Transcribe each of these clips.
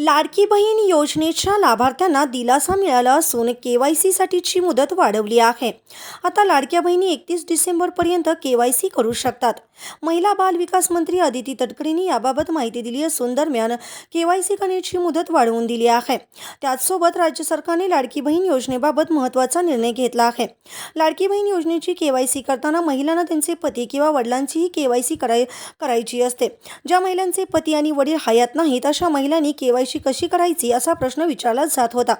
लाडकी बहीण योजनेच्या लाभार्थ्यांना दिलासा मिळाला असून के वाय सीसाठीची मुदत वाढवली आहे. आता लाडक्या बहिणी एकतीस डिसेंबरपर्यंत के वाय सी करू शकतात. महिला बाल विकास मंत्री अदिती तटकरेंनी याबाबत माहिती दिली असून दरम्यान के वाय सी करण्याची मुदत वाढवून दिली आहे. त्याचसोबत राज्य सरकारने लाडकी बहीण योजनेबाबत महत्त्वाचा निर्णय घेतला आहे. लाडकी बहीण योजनेची के वाय सी करताना महिलांना त्यांचे पती किंवा वडिलांचीही के वाय सी कराय करायची असते. ज्या महिलांचे पती आणि वडील हयात नाहीत अशा महिलांनी के वाय सी कशी करायची असा प्रश्न विचारला जात होता.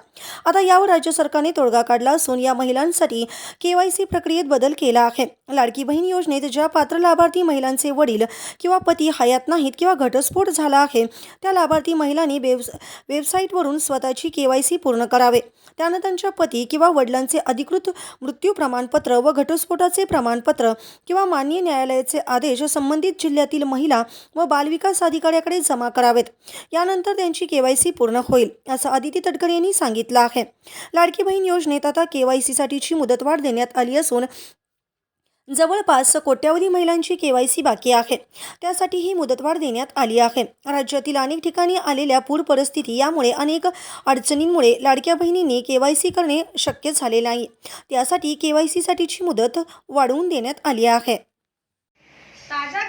आता यावर राज्य सरकारने तोडगा काढला असून या महिलांसाठी केवायसी प्रक्रियेत बदल केला आहे. लाडकी बहीण योजनेत ज्या पात्र लाभार्थी महिलांचे वडील किंवा पती हयात नाहीत किंवा घटस्फोट झाला आहे त्या लाभार्थी महिलांनी वेब वेबसाईटवरून स्वतःची केवायसी पूर्ण करावे. त्यानं त्यांच्या पती किंवा वडिलांचे अधिकृत मृत्यू प्रमाणपत्र व घटस्फोटाचे प्रमाणपत्र किंवा मान्य न्यायालयाचे आदेश संबंधित जिल्ह्यातील महिला व बालविकास अधिकाऱ्याकडे जमा करावेत. यानंतर त्यांची केवायसी पूर्ण होईल असं आदिती तटकरे यांनी सांगितलं आहे. लाडकी बहीण योजनेत आता केवायसीसाठीची मुदतवाढ देण्यात आली असून जवळपास कोट्यावधी महिलांची केवायसी बाकी आहे. त्यासाठी ही मुदतवाढ देण्यात आली आहे. राज्यातील अनेक ठिकाणी आलेल्या पूर परिस्थिती यामुळे अनेक अडचणींमुळे लाडक्या बहिणींनी केवायसी करणे शक्य झाले नाही. त्यासाठी केवायसीसाठीची मुदत वाढवून देण्यात आली आहे. ताज्या